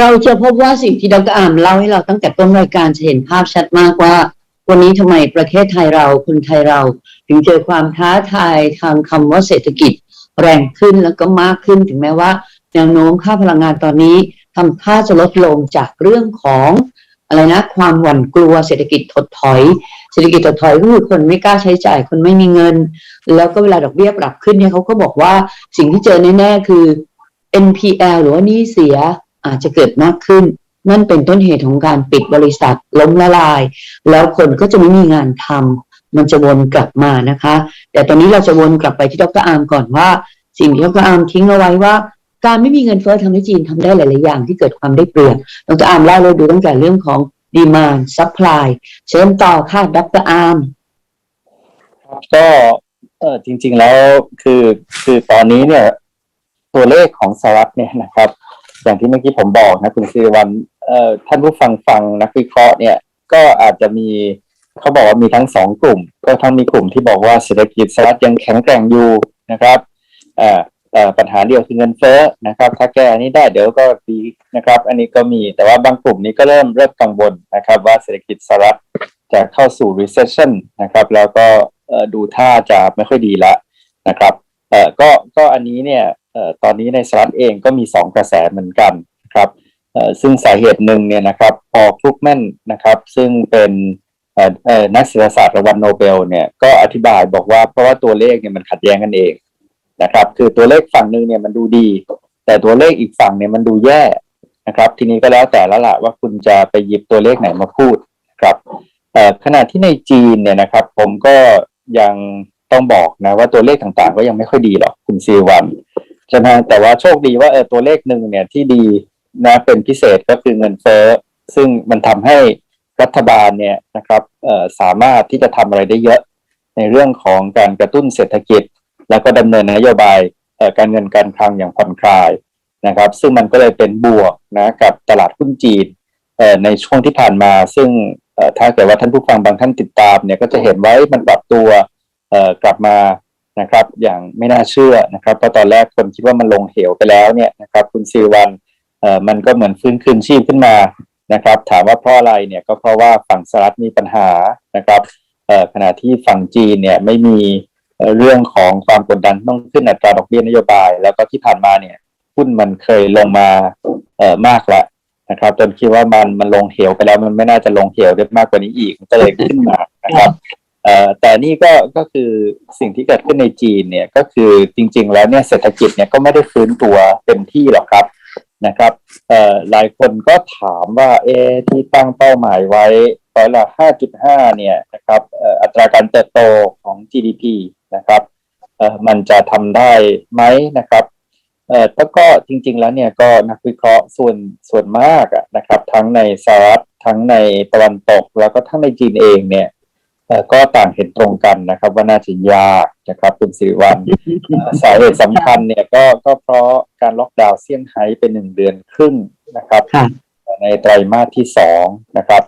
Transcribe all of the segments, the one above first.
เราจะพบว่าสิ่งที่ดรอามเล่าให้เราตั้งแต่ต้นรายการจะเห็นภาพชัดมากว่า วันนี้ทำไมประเทศไทยเราคนไทยเรา ถึงเจอความท้าทายทางคำว่าเศรษฐกิจ แรงขึ้นแล้วก็มากขึ้นถึงแม้ว่า แนวโน้มค่าพลังงานตอนนี้ทำท่าจะลดลงจากเรื่องของอะไรนะความหวั่นกลัวเศรษฐกิจถดถอย เศรษฐกิจถดถอยก็คือคนไม่กล้าใช้จ่ายคนไม่มีเงิน แล้วก็เวลาดอกเบี้ยปรับขึ้นเนี่ยเขาก็บอกว่าสิ่งที่เจอแน่ๆคือ NPL หรือว่านี้เสีย อาจจะเกิดมากขึ้น นั่นเป็นต้นเหตุของการปิดบริษัทล้มละลาย แล้วคนก็จะไม่มีงานทำมันจะวนกลับมานะคะ แต่ตอนนี้เราจะวนกลับไปที่ดรอาร์มก่อนว่า สิ่งที่ดรอาร์มทิ้งเอาไว้ว่า การไม่มีเงินเฟ้อทำให้จีนทำได้หลาย ๆ อย่างที่เกิดความได้เปรียบดรอาร์มเล่าเลยดูตั้งแต่เรื่องของ demand supply เชิญต่อค่ะดรอาร์มก็เออจริง ๆ แล้วคือคือตอนนี้เนี่ยตัวเลขของสหรัฐเนี่ยนะครับ อย่างที่เมื่อกี้ผมบอกนะคุณสิริวัลเอ่อท่านผู้ฟังฟังนักวิเคราะห์เนี่ยก็อาจจะมีเขาบอกว่ามีทั้งสองกลุ่ม ก็ทั้งมีกลุ่มที่บอกว่าเศรษฐกิจสหรัฐยังแข็งแกร่งอยู่นะครับเอ่อเอ่ปัญหาเดียวคือเงินเฟ้อนะครับ ถ้าแก้อันนี้ได้เดี๋ยวก็ดีนะครับ อันนี้ก็มีแต่ว่าบางกลุ่มนี้ก็เริ่มเริ่มกังวลนะครับ ว่าเศรษฐกิจสหรัฐจะเข้าสู่ recession นะครับ แล้วก็ดูท่าจะไม่ค่อยดีละนะครับเอ่อก็ก็อันนี้เนี่ย ตอนนี้ในสหรัฐเองก็มีสองกระแสเหมือนกันนะครับซึ่งสาเหตุหนึ่งเนี่ยนะครับพอคลุกแมนนะครับ ซึ่งเป็นนักเศรษฐศาสตร์รางวัลโนเบลเนี่ยก็อธิบายบอกว่าเพราะว่าตัวเลขเนี่ยมันขัดแย้งกันเองนะครับ คือตัวเลขฝั่งหนึ่งเนี่ยมันดูดี แต่ตัวเลขอีกฝั่งเนี่ยมันดูแย่นะครับ ทีนี้ก็แล้วแต่ละละว่าคุณจะไปหยิบตัวเลขไหนมาพูดครับขณะที่ในจีนเนี่ยนะครับ ผมก็ยังต้องบอกนะว่าตัวเลขต่างๆ ก็ยังไม่ค่อยดีหรอกคุณซีวัน ใช่ไหมแต่ว่าโชคดีว่าเออตัวเลขหนึ่งเนี่ยที่ดีนะเป็นพิเศษก็คือเงินเฟ้อซึ่งมันทำให้รัฐบาลเนี่ยนะครับเอ่อสามารถที่จะทำอะไรได้เยอะในเรื่องของการกระตุ้นเศรษฐกิจ แล้วก็ดำเนินนโยบายเอ่อการเงินการคลังอย่างผ่อนคลายนะครับ ซึ่งมันก็เลยเป็นบวกนะกับตลาดหุ้นจีนเอ่อในช่วงที่ผ่านมา ซึ่งเอ่อถ้าเกิดว่าท่านผู้ฟังบางท่านติดตามเนี่ยก็จะเห็นไว้มันปรับตัวเอ่อกลับมา นะครับ อย่างไม่น่าเชื่อนะครับเพราะตอนแรกคนคิดว่ามันลงเหวไปแล้วเนี่ยนะครับ คุณซีวันเอ่อมันก็เหมือนฟื้นคืนชีพขึ้นมานะครับ ถามว่าเพราะอะไรเนี่ยก็เพราะว่าฝั่งสหรัฐมีปัญหานะครับเอ่อขณะที่ฝั่งจีนเนี่ยไม่มีเรื่องของความกดดันต้องขึ้นอัตราดอกเบี้ยนโยบาย แล้วก็ที่ผ่านมาเนี่ยหุ้นมันเคยลงมาเอ่อมากแล้วนะครับจนคิดว่ามันมันลงเหวไปแล้วมันไม่น่าจะลงเหวได้มากกว่านี้อีกก็เลยขึ้นมานะครับ แต่นี่ก็ก็คือสิ่งที่เกิดขึ้นในจีนเนี่ยก็คือจริง ๆ แล้วเนี่ยเศรษฐกิจเนี่ยก็ไม่ได้ฟื้นตัวเต็มที่หรอกครับนะครับหลายคนก็ถามว่าเอที่ตั้งเป้าหมายไว้ร้อยละ 5.5 เนี่ยนะครับอัตราการเติบโตของ GDP นะครับมันจะทำได้ไหมนะครับเอ่อแล้วก็จริง ๆ แล้วเนี่ยก็นักวิเคราะห์ส่วนส่วนมากนะครับ ทั้งในสหรัฐทั้งในตะวันตก แล้วก็ทั้งในจีนเองเนี่ย ก็ต่างเห็นตรงกันนะครับ ว่าน่าจะยากนะครับคุณสิริวัลเอ่อสาเหตุสำคัญเนี่ยก็ก็เพราะการล็อกดาวน์เซี่ยงไฮ้เป็นหนึ่งเดือนครึ่งนะครับค่ะในไตรมาสที่สองนะครับ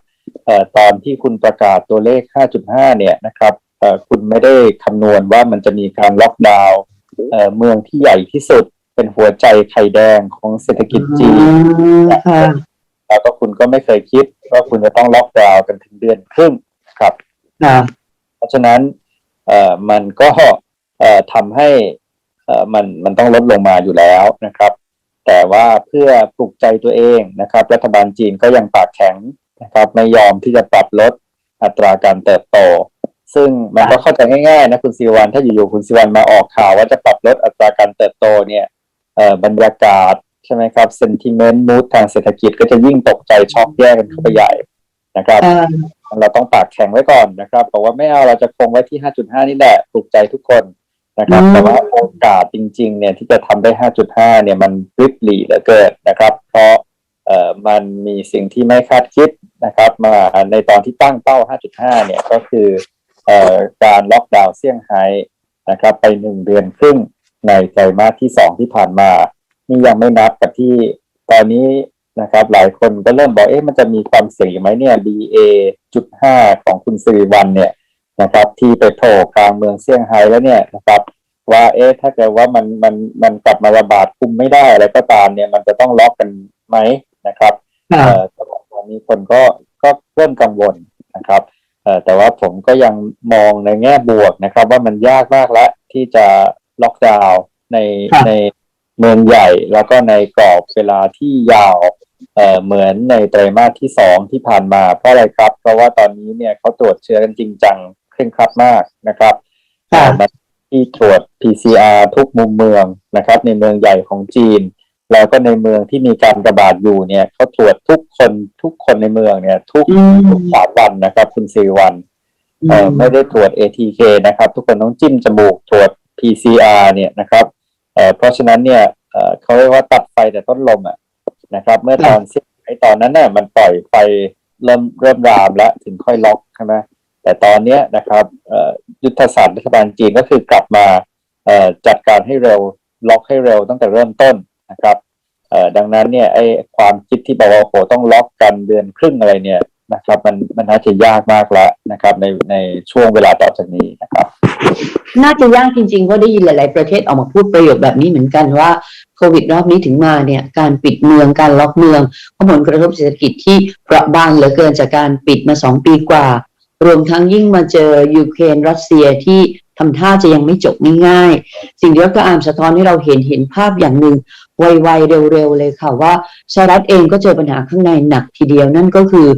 เอ่อตอนที่คุณประกาศตัวเลข 5.5 เนี่ยนะครับเอ่อคุณไม่ได้คำนวณว่ามันจะมีการล็อกดาวน์เอ่อเมืองที่ใหญ่ที่สุดเป็นหัวใจไข่แดงของเศรษฐกิจจีนค่ะแล้วก็คุณก็ไม่เคยคิดว่าคุณจะต้องล็อกดาวน์กันถึงเดือนครึ่งครับค่ะ เพราะฉะนั้นเอ่อมันก็เอ่อทำให้เอ่อมันมันต้องลดลงมาอยู่แล้วนะครับ แต่ว่าเพื่อปลุกใจตัวเองนะครับ รัฐบาลจีนก็ยังปากแข็งนะครับ ไม่ยอมที่จะปรับลดอัตราการเติบโต ซึ่งมันก็เข้าใจง่ายๆนะคุณสิวันถ้าอยู่ๆคุณสิวันมาออกข่าวว่าจะปรับลดอัตราการเติบโตเนี่ยเอ่อบรรยากาศใช่ไหมครับเซนติเมนต์มูดทางเศรษฐกิจก็จะยิ่งตกใจช็อกแย่กันเข้าไปใหญ่นะครับ เอ่อเราต้องปากแข็งไว้ก่อนนะครับบอกว่าไม่เอาเราจะคงไว้ที่ 5.5 นี่แหละปลุกใจทุกคนนะครับ แต่ว่าโอกาสจริง ๆ เนี่ยที่จะทำได้ 5.5 เนี่ยมันริบหรี่เหลือเกินนะครับ เพราะเอ่อมันมีสิ่งที่ไม่คาดคิดนะครับ มาในตอนที่ตั้งเป้า 5.5 เนี่ยก็คือเอ่อการล็อกดาวน์เซี่ยงไฮ้นะครับไปหนึ่งเดือนครึ่งในไตรมาสที่สองที่ผ่านมา นี่ยังไม่นับกับที่ตอนนี้ นะครับหลายคนก็เริ่มบอกเอ๊ะมันจะมีความเสี่ยงอยู่ไหมเนี่ย BA จุดห้าของคุณสิริวัลเนี่ยนะครับ ที่ไปโผล่กลางเมืองเซี่ยงไฮ้แล้วเนี่ยนะครับ ว่าเอ๊ะถ้าเกิดว่ามันมันมันกลับมาระบาดคุมไม่ได้อะไรก็ตามเนี่ย มันจะต้องล็อกกันไหมนะครับค่ะเอ่อก็ตอนนี้คนก็ก็เริ่มกังวลนะครับเอ่อแต่ว่าผมก็ยังมองในแง่บวกนะครับ ว่ามันยากมากแล้วที่จะล็อกดาวน์ในค่ะใน เมืองใหญ่แล้วก็ในกรอบเวลาที่ยาวเอ่อเหมือนในไตรมาสที่สองที่ผ่านมาเพราะอะไรครับ เพราะว่าตอนนี้เนี่ยเขาตรวจเชื้อกันจริงจังเคร่งครัดมากนะครับค่ะเอ่อมันที่ตรวจ PCR ทุกมุมเมืองนะครับ ในเมืองใหญ่ของจีน แล้วก็ในเมืองที่มีการระบาดอยู่เนี่ยเขาตรวจทุกคนทุกคนในเมืองเนี่ย ทุกอืมทุกสามวันนะครับ คุณสิริวัลเอ่อไม่ได้ตรวจ ATK นะครับ ทุกคนต้องจิ้มจมูกตรวจ PCR เนี่ยนะครับ เออเพราะฉะนั้นเนี่ยเขาเรียกว่าตัดไฟแต่ต้นลมอะนะครับ เมื่อตอนเสียไอตอนนั้นเนี่ยมันปล่อยไฟเริ่มเริ่มรามแล้วถึงค่อยล็อกใช่ไหมแต่ตอนเนี้ยนะครับยุทธศาสตร์รัฐบาลจีนก็คือกลับมาจัดการให้เร็วล็อกให้เร็วตั้งแต่เริ่มต้นนะครับดังนั้นเนี่ยไอความคิดที่บอกว่าโอ้โหต้องล็อกกันเดือนครึ่งอะไรเนี่ย นะครับ มันมันน่าจะยากมากแล้วนะครับ ในในช่วงเวลาต่อจากนี้นะครับ น่าจะยากจริงๆเพราะได้ยินหลาย ๆ ประเทศออกมาพูดประโยคแบบนี้เหมือนกันว่าโควิดรอบนี้ถึงมาเนี่ยการปิดเมืองการล็อกเมืองเพราะผลกระทบเศรษฐกิจที่เปราะบางเหลือเกินจากการปิดมาสองปีกว่า รวมทั้งยิ่งมาเจอยูเครนรัสเซียที่ทำท่าจะยังไม่จบง่ายๆ สิ่งที่ดรอาร์มสะท้อนให้เราเห็นเห็นภาพอย่างหนึ่งไวๆเร็วๆเลยค่ะว่าสหรัฐเองก็เจอปัญหาข้างในหนักทีเดียวนั่นก็คือ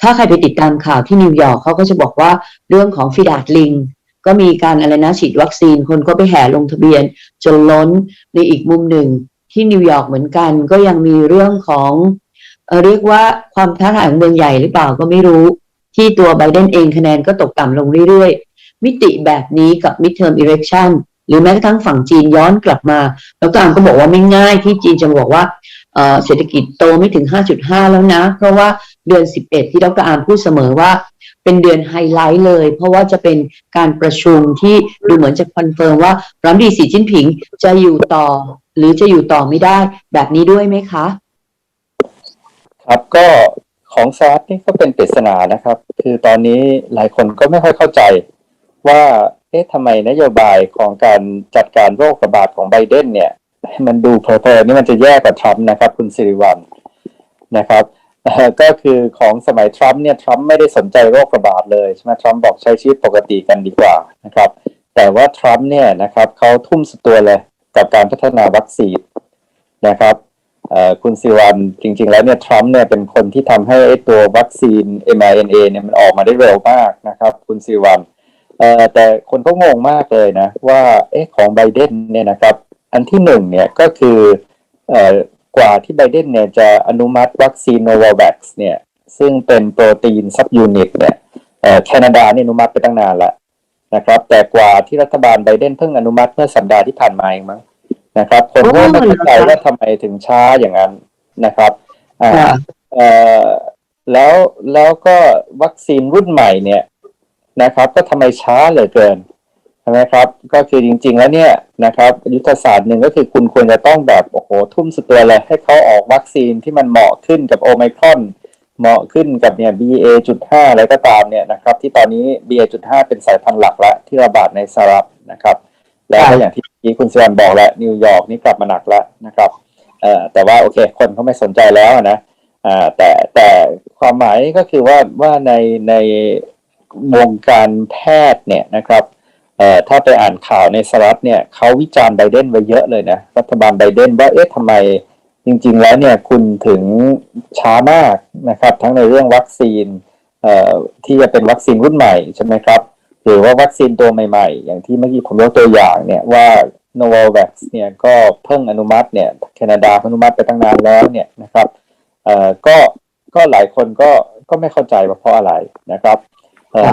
ถ้าใครไปติดตามข่าวที่นิวยอร์กเขาก็จะบอกว่าเรื่องของฟีดาดลิง ก็มีการอะไรนะฉีดวัคซีน คนก็ไปแห่ลงทะเบียน จนล้นในอีกมุมหนึ่งที่นิวยอร์กเหมือนกัน ก็ยังมีเรื่องของเอเรียกว่าความท้าทายของเมืองใหญ่หรือเปล่าก็ไม่รู้ ที่ตัวไบเดนเองคะแนนก็ตกต่ำลงเรื่อยๆ มิติแบบนี้กับ midterm election หรือแม้กระทั่งฝั่งจีนย้อนกลับมา แล้วก็อามก็บอกว่าไม่ง่ายที่จีนจะบอกว่าเเศรษฐกิจโตไม่ถึง 5.5 แล้วนะ เพราะว่า เดือน 11 ที่ดรอาร์มพูดเสมอว่า เป็นเดือนไฮไลท์เลย เพราะว่าจะเป็นการประชุมที่ดูเหมือนจะคอนเฟิร์มว่ารัมดีสีจิ้นผิงจะอยู่ต่อ หรือจะอยู่ต่อไม่ได้แบบนี้ด้วยไหมคะ ครับก็ของสหรัฐนี่ก็เป็นปริศนานะครับ คือตอนนี้หลายคนก็ไม่ค่อยเข้าใจว่าเอ๊ะทำไมนโยบายของการจัดการโรคระบาดของไบเดนเนี่ย มันดูเพลอๆนี่มันจะแย่กว่าทรัมป์นะครับ คุณสิริวัลนะครับ ก็คือของสมัยทรัมป์เนี่ยทรัมป์ไม่ได้สนใจโรคระบาดเลยใช่ไหมทรัมป์บอกใช้ชีวิตปกติกันดีกว่านะครับ แต่ว่าทรัมป์เนี่ยนะครับเขาทุ่มสุดตัวเลยกับการพัฒนาวัคซีนนะครับคุณสิวัลจริง ๆ แล้วเนี่ยทรัมป์เนี่ยเป็นคนที่ทำให้ไอ้ตัววัคซีน mRNA เนี่ยมันออกมาได้เร็วมากนะครับ คุณสิวัลเอ่อแต่คนก็งงมากเลยนะ ว่าเอ๊ะของไบเดนเนี่ยนะครับ อันที่หนึ่งเนี่ยก็คืออ กว่าที่ไบเดนเนี่ยจะอนุมัติวัคซีนโนวาแว็กซ์เนี่ย ซึ่งเป็นโปรตีนซับยูนิตเนี่ยเอ่อแคนาดาเนี่ยอนุมัติไปตั้งนานแล้วนะครับ แต่กว่าที่รัฐบาลไบเดนเพิ่งอนุมัติเมื่อสัปดาห์ที่ผ่านมาเองมั้งนะครับคนก็ไม่เข้าใจว่าทำไมถึงช้าอย่างนั้นนะครับอ่าค่ะเอ่อแล้วแล้วก็วัคซีนรุ่นใหม่เนี่ยนะครับ ก็ทำไมช้าเหลือเกิน ใช่ไหมครับ ก็คือจริง ๆ แล้วเนี่ยนะครับยุทธศาสตร์หนึ่งก็คือคุณควรจะต้องแบบโอ้โหทุ่มสุดตัวเลยให้เขาออกวัคซีนที่มันเหมาะขึ้นกับโอไมครอนเหมาะขึ้นกับเนี่ย BA.5 อะไรก็ตามเนี่ยนะครับ ที่ตอนนี้ BA.5 เป็นสายพันธุ์หลักแล้วที่ระบาดในสหรัฐนะครับ แล้วก็อย่างที่เมื่อกี้คุณสวนบอกแล้วนิวยอร์กนี่กลับมาหนักแล้วนะครับเอ่อแต่ว่าโอเค คนเขาไม่สนใจแล้วนะอ่าแต่แต่ความหมายก็คือว่าว่าในในวงการแพทย์เนี่ยนะครับเอ่อ ถ้าไปอ่านข่าวในสหรัฐเนี่ยเขาวิจารณ์ไบเดนไว้เยอะเลยนะ รัฐบาลไบเดนว่าเอ๊ะทำไมจริงๆแล้วเนี่ยคุณถึงช้ามากนะครับ ทั้งในเรื่องวัคซีนที่จะเป็นวัคซีนรุ่นใหม่ใช่ไหมครับหรือว่าวัคซีนตัวใหม่ๆ อย่างที่เมื่อกี้ผมยกตัวอย่างเนี่ยว่า n o v a v a x เนี่ยก็เพิ่งอนุมัติเนี่ยแคนาดาอนุมัติไปตั้งนานแล้วเนี่ยนะครับเอ่อก็ก็หลายคนก็ก็ไม่เข้าใจว่าเพราะอะไรนะครับ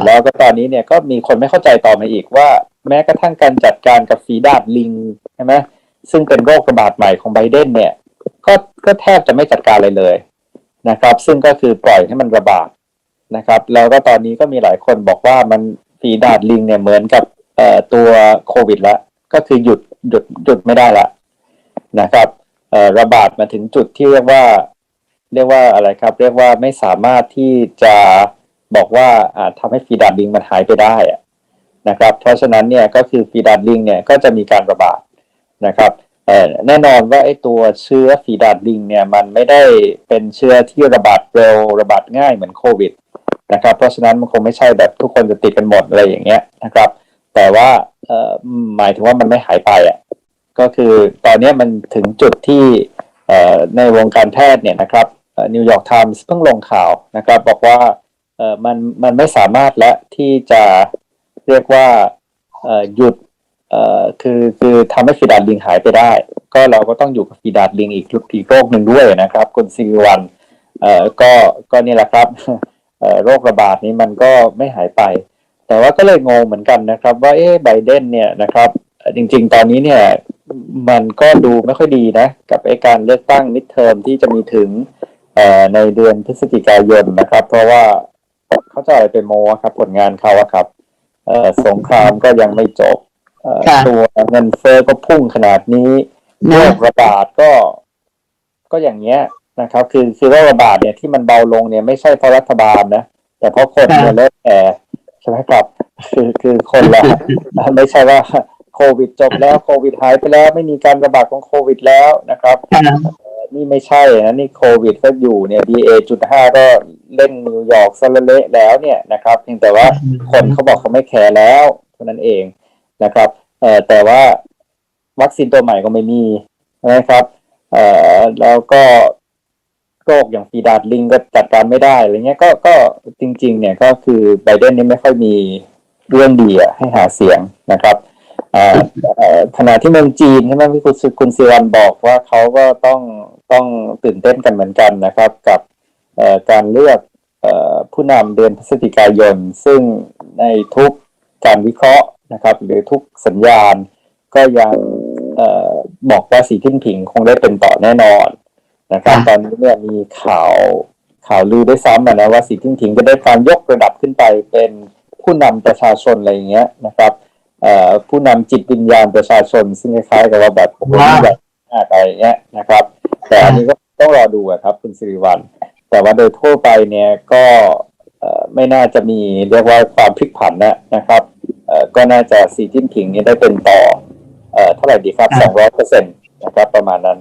แล้วก็ตอนนี้เนี่ยก็มีคนไม่เข้าใจต่อมาอีกว่า แม้กระทั่งการจัดการกับฝีดาดลิงใช่ไหมซึ่งเป็นโรคระบาดใหม่ของไบเดนเนี่ยก็ก็แทบจะไม่จัดการเลยเลยนะครับ ซึ่งก็คือปล่อยให้มันระบาดนะครับ แล้วก็ตอนนี้ก็มีหลายคนบอกว่ามันฝีดาดลิงเนี่ยเหมือนกับเอ่อตัวโควิดแล้วก็คือหยุดหยุดหยุดไม่ได้ละนะครับเอ่อระบาดมาถึงจุดที่เรียกว่า เรียกว่าอะไรครับ เรียกว่าไม่สามารถที่จะ บอกว่าอ่าทำให้ฟีดาดลิงมันหายไปได้อะนะครับ เพราะฉะนั้นเนี่ยก็คือฟีดาดลิงเนี่ยก็จะมีการระบาดนะครับแน่นอนว่าไอ้ตัวเชื้อฝีดาดลิงเนี่ยมันไม่ได้เป็นเชื้อที่ระบาดเร็วระบาดง่ายเหมือนโควิดนะครับ เพราะฉะนั้นมันคงไม่ใช่แบบทุกคนจะติดกันหมดอะไรอย่างเงี้ยนะครับ แต่ว่าหมายถึงว่ามันไม่หายไปอะก็คือตอนนี้มันถึงจุดที่ในวงการแพทย์เนี่ยนะครับนิวยอร์กไทมส์เพิ่งลงข่าวนะครับ บอกว่า เอ่อมันมันไม่สามารถและที่จะเรียกว่าเอ่อหยุดเอ่อคือคือทำให้ฟีดาดลิงหายไปได้ ก็เราก็ต้องอยู่กับฟีดาดลิงอีกอีกโรคหนึ่งด้วยนะครับ คุณซีวันเอ่อก็ก็นี่แหละครับเอ่อโรคระบาดนี้มันก็ไม่หายไป แต่ว่าก็เลยงงเหมือนกันนะครับ ว่าเอ๊ะไบเดนเนี่ยนะครับจริง ๆ ตอนนี้เนี่ยมันก็ดูไม่ค่อยดีนะ กับไอ้การเลือกตั้งมิดเทอมที่จะมีถึงเอ่อในเดือนพฤศจิกายนนะครับ เพราะว่า เขาจะอะไรไปโมอะครับ ผลงานเขาอะครับเอ่อสงครามก็ยังไม่จบเอ่อค่ะ ตัวเงินเฟ้อก็พุ่งขนาดนี้โรนะคระบาดก็ ก็อย่างเงี้ยนะครับ คือคือโรคระบาดเนี่ยที่มันเบาลงเนี่ยไม่ใช่เพราะรัฐบาลนะแต่เพราะคนเนี่ยเริ่มแก่ใช่ไหมครับ คือคือคนละ ไม่ใช่ว่าโควิดจบแล้วโควิดหายไปแล้ว ไม่มีการระบาดของโควิดแล้วนะครับ ค่ะ นี่ไม่ใช่นะนี่โควิดก็อยู่เนี่ย BA จุดห้าก็เล่นนิวยอร์กซะละเละแล้วเนี่ยนะครับเพียงแต่ว่าคนเขาบอกเขาไม่แคร์แล้วเท่านั้นเองนะครับเอ่อแต่ว่าวัคซีนตัวใหม่ก็ไม่มีนะครับเอ่อแล้วก็โรคอย่างฟีดาดลิงก็จัดการไม่ได้อะไรเงี้ยก็ก็จริง ๆ เนี่ยก็คือไบเดนนี่ไม่ค่อยมีเรื่องดีอะให้หาเสียงนะครับเอ่อเอ่อขณะที่เมืองจีนใช่ไหมที่คุณสุคุณซีวันบอกว่าเขาก็ต้อง ต้องตื่นเต้นกันเหมือนกันนะครับ กับเอ่อการเลือกเอ่อผู้นำเดือนพฤศจิกายน ซึ่งในทุกการวิเคราะห์นะครับ หรือทุกสัญญาณก็ยังเอ่อบอกว่าสีจิ้นผิงคงได้เป็นต่อแน่นอนนะครับค่ะตอนนี้เนี่ยมีข่าวข่าวลือได้วยซ้ำอะนะว่าสีจิ้นผิงจะได้การยกระดับขึ้นไปเป็นผู้นำประชาชนอะไรอย่างเงี้ยนะครับเอ่อผู้นำจิตวิญญาณประชาชน ซึ่งคล้ายๆกับว่าแบบโอ้โหว้าวยิ่งใหญ่มากอะไรอย่างเงี้ยนะครับ แต่อันนี้ก็ต้องรอดูครับ คุณสิริวัลแต่ว่าโดยทั่วไปเนี่ยก็ไม่น่าจะมีเรียกว่าความพลิกผันนะนะครับก็น่าจะสีจิ้นผิงนี่ได้เป็นต่อเอ่อเท่าไหร่ดีครับสองร้อยเปอร์เซ็นต์นะครับประมาณนั้น